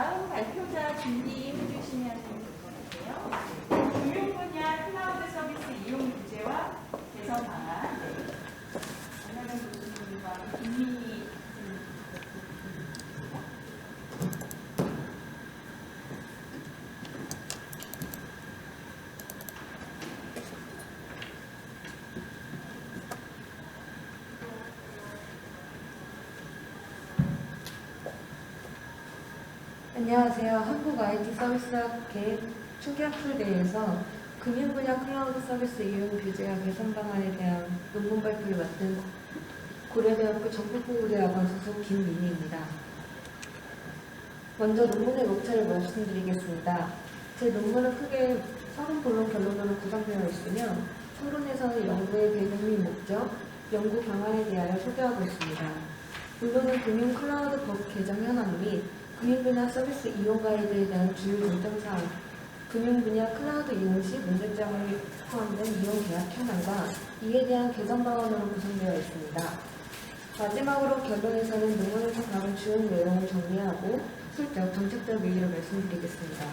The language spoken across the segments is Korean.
다음 발표자 준비해 주시면 될것 같아요. 금융 분야 클라우드 서비스 이용 규제와 개선 방안. 네. 김민희 교수님. 안녕하세요. 한국 IT 서비스학회 총계학술대회에서 금융 분야 클라우드 서비스 이용 규제와 개선 방안에 대한 논문 발표를 맡은 고려대학교 전국고대학원 소속 김민희입니다. 먼저 논문의 목차를 말씀드리겠습니다. 제 논문은 크게 30본론 결론으로 구성되어 있으며 서론에서는 연구의 배경 및 목적, 연구 방안에 대하여 소개하고 있습니다. 본론은 금융 클라우드 법 개정 현황 및 금융 분야 서비스 이용 가이드에 대한 주요 정점 사항, 금융 분야 클라우드 이용 시 문제점을 포함된 이용 계약 현황과 이에 대한 개선 방안으로 구성되어 있습니다. 마지막으로 결론에서는 논문에서 다룬 주요 내용을 정리하고 슬쩍 정책적 의의를 말씀드리겠습니다.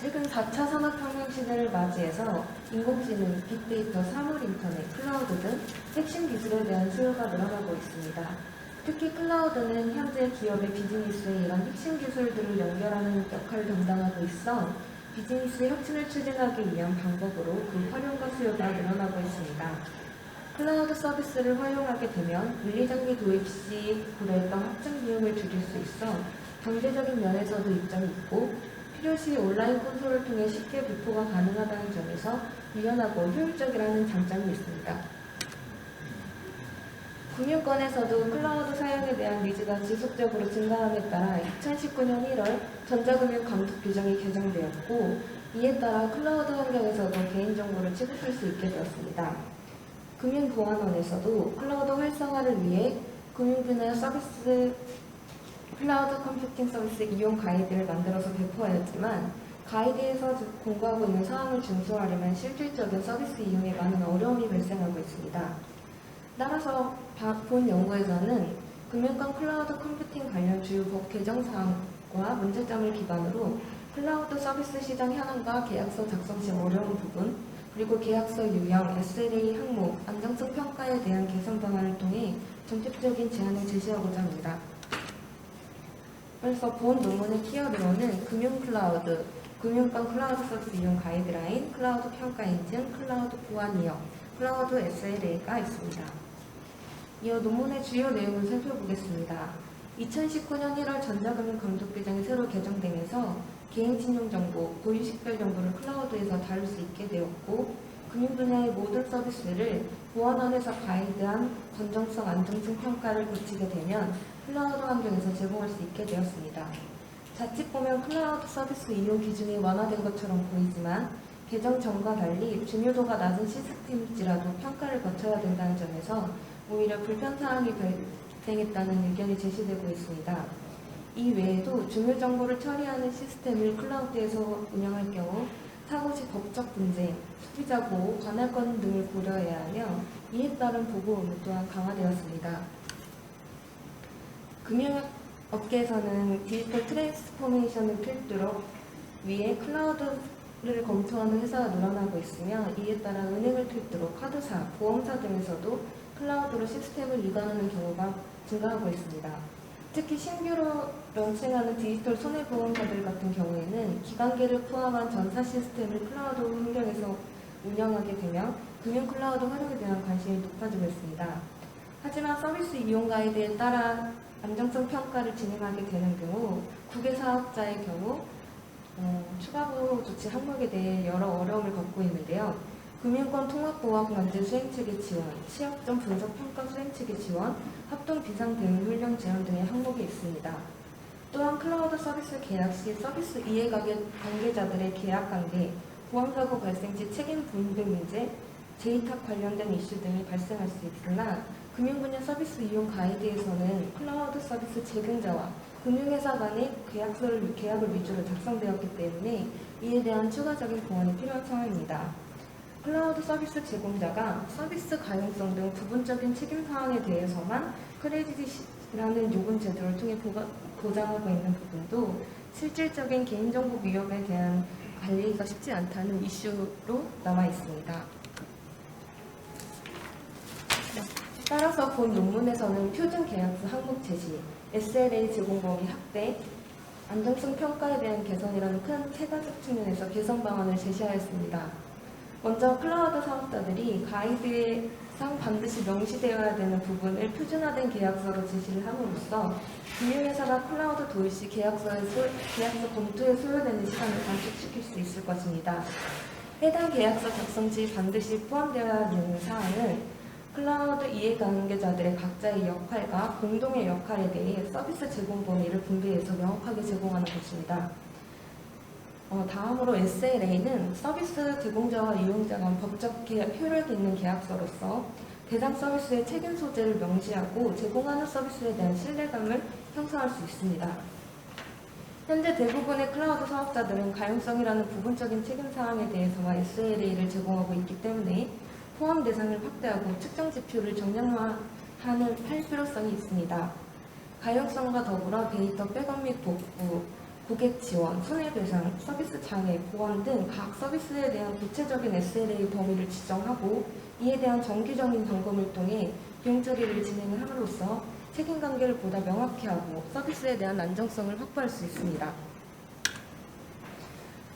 최근 4차 산업혁명 시대를 맞이해서 인공지능, 빅데이터, 사물인터넷, 클라우드 등 핵심 기술에 대한 수요가 늘어나고 있습니다. 특히 클라우드는 현재 기업의 비즈니스에 이런 핵심 기술들을 연결하는 역할을 담당하고 있어 비즈니스의 혁신을 추진하기 위한 방법으로 그 활용과 수요가 늘어나고 있습니다. 클라우드 서비스를 활용하게 되면 물리장비 도입 시 고려했던 확장 비용을 줄일 수 있어 경제적인 면에서도 이점이 있고 필요시 온라인 콘솔을 통해 쉽게 배포가 가능하다는 점에서 유연하고 효율적이라는 장점이 있습니다. 금융권에서도 클라우드 사용에 대한 니즈가 지속적으로 증가함에 따라 2019년 1월 전자금융 감독 규정이 개정되었고 이에 따라 클라우드 환경에서도 개인정보를 취급할 수 있게 되었습니다. 금융보안원에서도 클라우드 활성화를 위해 금융분야 서비스 클라우드 컴퓨팅 서비스 이용 가이드를 만들어서 배포하였지만 가이드에서 공고하고 있는 사항을 준수하려면 실질적인 서비스 이용에 많은 어려움이 발생하고 있습니다. 따라서 바- 본 연구에서는 금융권 클라우드 컴퓨팅 관련 주요 법 개정 사항과 문제점을 기반으로 클라우드 서비스 시장 현황과 계약서 작성 시 어려운 부분, 그리고 계약서 유형, SLA 항목, 안정성 평가에 대한 개선 방안을 통해 정책적인 제안을 제시하고자 합니다. 그래서 본 논문의 키워드로는 금융 클라우드, 금융권 클라우드 서비스 이용 가이드라인, 클라우드 평가 인증, 클라우드 보안 이용, 클라우드 SLA가 있습니다. 이어 논문의 주요 내용을 살펴보겠습니다. 2019년 1월 전자금융 감독 규정이 새로 개정되면서 개인신용정보, 고유식별 정보를 클라우드에서 다룰 수 있게 되었고 금융 분야의 모든 서비스를 보안원에서 가이드한 건정성, 안정성 평가를 거치게 되면 클라우드 환경에서 제공할 수 있게 되었습니다. 자칫 보면 클라우드 서비스 이용 기준이 완화된 것처럼 보이지만 개정 전과 달리 중요도가 낮은 시스템일지라도 평가를 거쳐야 된다는 점에서 오히려 불편사항이 발생했다는 의견이 제시되고 있습니다. 이 외에도 중요 정보를 처리하는 시스템을 클라우드에서 운영할 경우 사고 시 법적 분쟁, 소비자 보호, 관할권 등을 고려해야 하며 이에 따른 보고 의무 또한 강화되었습니다. 금융업계에서는 디지털 트랜스포메이션을 필두로 위에 클라우드 를 검토하는 회사가 늘어나고 있으며 이에 따라 은행을 필두로 카드사, 보험사 등에서도 클라우드로 시스템을 이관하는 경우가 증가하고 있습니다. 특히 신규로 런칭하는 디지털 손해보험사들 같은 경우에는 기관계를 포함한 전사 시스템을 클라우드 환경에서 운영하게 되며 금융 클라우드 활용에 대한 관심이 높아지고 있습니다. 하지만 서비스 이용 가이드에 따라 안정성 평가를 진행하게 되는 경우 국외 사업자의 경우 어, 추가 보호 조치 항목에 대해 여러 어려움을 겪고 있는데요. 금융권 통합보호학 면제 수행 체계 지원, 취약점 분석 평가 수행 체계 지원, 합동 비상 대응 훈련 제한 등의 항목이 있습니다. 또한 클라우드 서비스 계약 시 서비스 이해가게 관계자들의 계약 관계, 보안사고 발생 시 책임 분배 문제, 재이탁 관련된 이슈 등이 발생할 수 있으나 금융 분야 서비스 이용 가이드에서는 클라우드 서비스 제공자와 금융회사 간의 계약서를 계약을 위주로 작성되었기 때문에 이에 대한 추가적인 보완이 필요한 상황입니다. 클라우드 서비스 제공자가 서비스 가용성 등 부분적인 책임 사항에 대해서만 크레딧이라는 요금 제도를 통해 보장하고 있는 부분도 실질적인 개인정보 위협에 대한 관리가 쉽지 않다는 이슈로 남아 있습니다. 따라서 본 논문에서는 표준 계약서 항목 제시, SLA 제공 범위 확대, 안정성 평가에 대한 개선이라는 큰 세 가지 측면에서 개선 방안을 제시하였습니다. 먼저 클라우드 사업자들이 가이드상 반드시 명시되어야 되는 부분을 표준화된 계약서로 제시를 함으로써 금융회사가 클라우드 도입 시 계약서의 소, 계약서 검토에 소요되는 시간을 단축시킬 수 있을 것입니다. 해당 계약서 작성 시 반드시 포함되어야 하는 사항은 클라우드 이해 관계자들의 각자의 역할과 공동의 역할에 대해 서비스 제공 범위를 분배해서 명확하게 제공하는 것입니다. 어, 다음으로 SLA는 서비스 제공자와 이용자 간 법적 계약, 효력 있는 계약서로서 대상 서비스의 책임 소재를 명시하고 제공하는 서비스에 대한 신뢰감을 형성할 수 있습니다. 현재 대부분의 클라우드 사업자들은 가용성이라는 부분적인 책임 사항에 대해서만 SLA를 제공하고 있기 때문에 포함 대상을 확대하고 측정 지표를 정량화하는 할 필요성이 있습니다. 가용성과 더불어 데이터 백업 및 복구, 고객 지원, 손해배상, 서비스 장애, 보안 등 각 서비스에 대한 구체적인 SLA 범위를 지정하고 이에 대한 정기적인 점검을 통해 비용 처리를 진행을 함으로써 책임 관계를 보다 명확히 하고 서비스에 대한 안정성을 확보할 수 있습니다.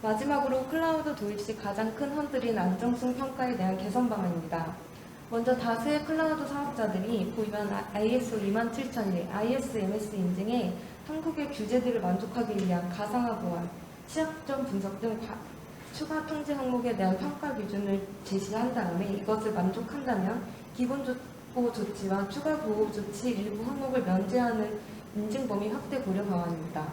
마지막으로 클라우드 도입 시 가장 큰 헌들인 안정성 평가에 대한 개선 방안입니다. 먼저 다수의 클라우드 사업자들이 보유한 ISO 27001, ISMS 인증에 한국의 규제들을 만족하기 위한 가상화 보안, 취약점 분석 등 과- 추가 통제 항목에 대한 평가 기준을 제시한 다음에 이것을 만족한다면 기본 보호 조치와 추가 보호 조치 일부 항목을 면제하는 인증 범위 확대 고려 방안입니다.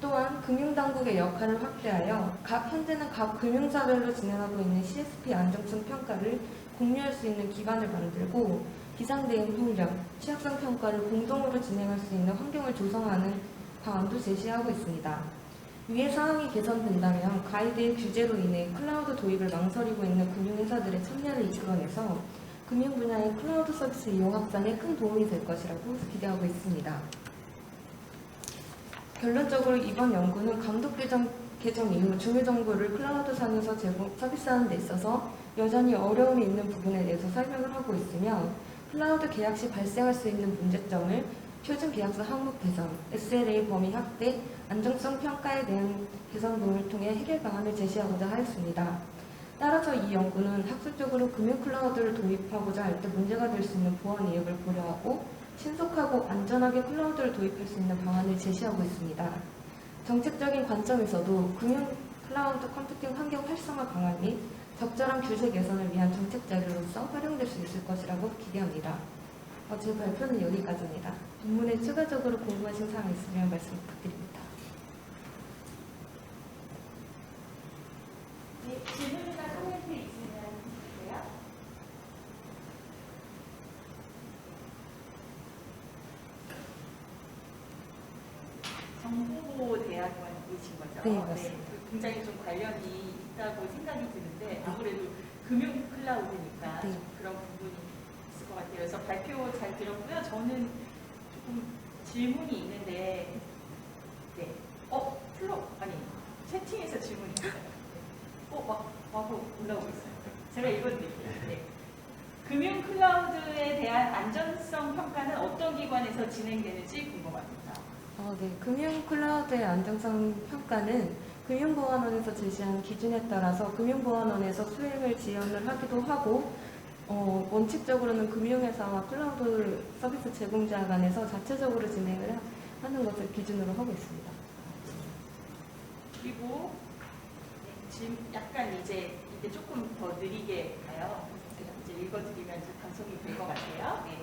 또한 금융당국의 역할을 확대하여 각 현재는 각 금융사별로 진행하고 있는 CSP 안정성 평가를 공유할 수 있는 기반을 만들고 비상대응 훈련, 취약성 평가를 공동으로 진행할 수 있는 환경을 조성하는 방안도 제시하고 있습니다. 위의 사항이 개선된다면 가이드의 규제로 인해 클라우드 도입을 망설이고 있는 금융회사들의 참여를 이끌어내서 금융 분야의 클라우드 서비스 이용 확산에 큰 도움이 될 것이라고 기대하고 있습니다. 결론적으로 이번 연구는 감독 개정, 개정 이후 중요 정보를 클라우드 상에서 제공, 서비스하는 데 있어서 여전히 어려움이 있는 부분에 대해서 설명을 하고 있으며 클라우드 계약 시 발생할 수 있는 문제점을 표준 계약서 항목 개선, SLA 범위 확대, 안정성 평가에 대한 개선 등을 통해 해결 방안을 제시하고자 하였습니다. 따라서 이 연구는 학술적으로 금융 클라우드를 도입하고자 할 때 문제가 될 수 있는 보안 위협을 고려하고 신속하고 안전하게 클라우드를 도입할 수 있는 방안을 제시하고 있습니다. 정책적인 관점에서도 금융 클라우드 컴퓨팅 환경 활성화 방안 및 적절한 규제 개선을 위한 정책 자료로서 활용될 수 있을 것이라고 기대합니다. 어, 제 발표는 여기까지입니다. 본문에 추가적으로 궁금하신 사항 있으면 말씀 부탁드립니다. 네, 질문이나 코멘트 있으면 주세요. 정보대학원이신 거죠? 네, 맞습니다. 그 굉장히 좀 관련이 있다고 생각이 드는데 아무래도 금융 클라우드니까 네. 좀 그런 부분이 있을 것 같아요. 그래서 발표 잘 들었고요. 저는 조금 질문이 있는데, 네, 어, 플로 아니 채팅에서 질문이 있어요. 어, 막, 마구 올라오고 있어요. 제가 읽어드릴게요. 네. 금융 클라우드에 대한 안전성 평가는 어떤 기관에서 진행되는지 궁금합니다. 어, 네. 금융 클라우드의 안정성 평가는 금융보안원에서 제시한 기준에 따라서 금융보안원에서 수행을 지원을 하기도 하고 어, 원칙적으로는 금융회사와 클라우드 서비스 제공자 간에서 자체적으로 진행을 하- 하는 것을 기준으로 하고 있습니다. 그리고 네, 지금 약간 이제 이제 조금 더 느리게 가요. 제가 이제 읽어드리면 좀 방송이 될 것 같아요. 네.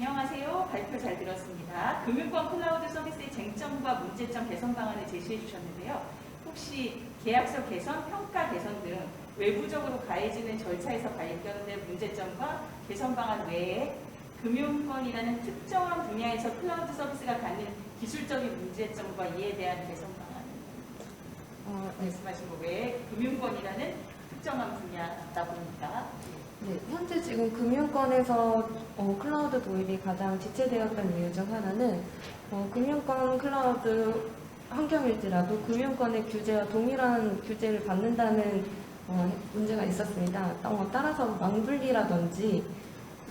안녕하세요. 발표 잘 들었습니다. 금융권 클라우드 서비스의 쟁점과 문제점 개선 방안을 제시해 주셨는데요. 혹시 계약서 개선, 평가 개선 등 외부적으로 가해지는 절차에서 발견된 문제점과 개선 방안 외에 금융권이라는 특정한 분야에서 클라우드 서비스가 갖는 기술적인 문제점과 이에 대한 개선 방안 어, 네. 말씀하신 거 외에 금융권이라는 특정한 분야다 보니까 네, 현재 지금 금융권에서 어, 클라우드 도입이 가장 지체되었던 이유 중 하나는 어, 금융권 클라우드 환경일지라도 금융권의 규제와 동일한 규제를 받는다는 어, 문제가 있었습니다. 어, 따라서 망분리라든지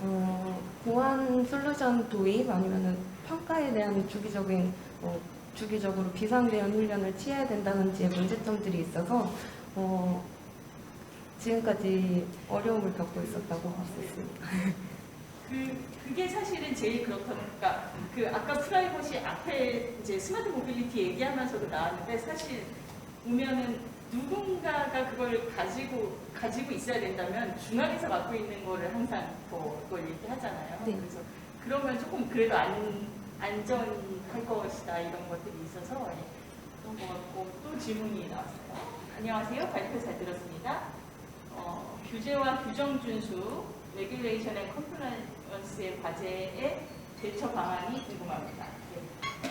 어, 보안 솔루션 도입 아니면 평가에 대한 주기적인 어, 주기적으로 비상 대응 훈련을 취해야 된다든지의 문제점들이 있어서 어, 지금까지 어려움을 겪고 있었다고 볼수 있습니다. 그 그게 사실은 제일 그렇다니까 그 아까 프라이버시 앞에 이제 스마트 모빌리티 얘기하면서도 나왔는데 사실 보면은 누군가가 그걸 가지고 가지고 있어야 된다면 중앙에서 갖고 있는 거를 항상 더 그걸 얘기하잖아요. 네. 그래서 그러면 조금 그래도 안 안전할 것이다 이런 것들이 있어서 예, 그런 것 같고 또 질문이 나왔어요. 안녕하세요. 발표 잘 들었습니다. 어, 규제와 규정 준수, 레귤레이션 앤 컴플라이언스의 과제의 대처 방안이 궁금합니다. 네.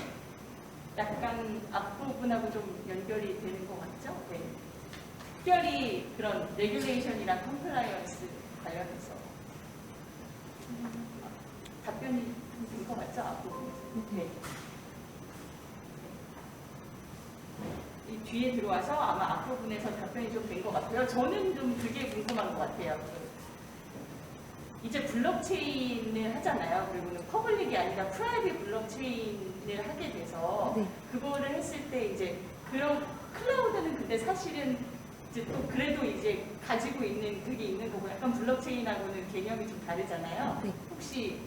약간 앞부분하고 좀 연결이 되는 것 같죠? 네. 특별히 그런 레귤레이션이랑 컴플라이언스 관련해서 음, 답변이 된 것 같죠? 앞부분에서. 네. 이 뒤에 들어와서 아마 앞부분에서 답변이 좀 된 것 같고요. 저는 좀 그게 궁금한 것 같아요. 그 이제 블록체인을 하잖아요. 그리고는 퍼블릭이 아니라 프라이빗 블록체인을 하게 돼서 네. 그거를 했을 때 이제 그런 클라우드는 근데 사실은 이제 또 그래도 이제 가지고 있는 그게 있는 거고 약간 블록체인하고는 개념이 좀 다르잖아요. 네. 혹시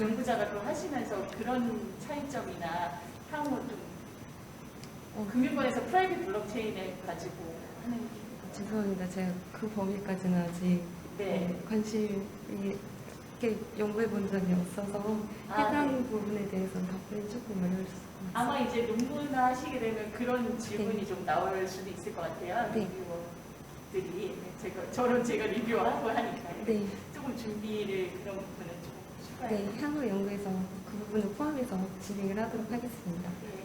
연구자가 또 하시면서 그런 차이점이나 향후 좀 어, 금융권에서 프라이빗 블록체인을 가지고 하는 죄송합니다. 제가 그 범위까지는 아직 네. 어, 관심이 있게 연구해 본 적이 없어서 아, 해당 부분에 대해서는 답변이 조금 어려울 수 있습니다. 아마 이제 논문화 하시게 되면 그런 질문이 좀 나올 수도 있을 것 같아요. 네. 리뷰어들이 제가 저는 제가 리뷰하고 하니까요. 네, 조금 준비를 그런 부분은 조금 추가해. 네, 향후 연구에서 그 부분을 포함해서 진행을 하도록 하겠습니다. 네.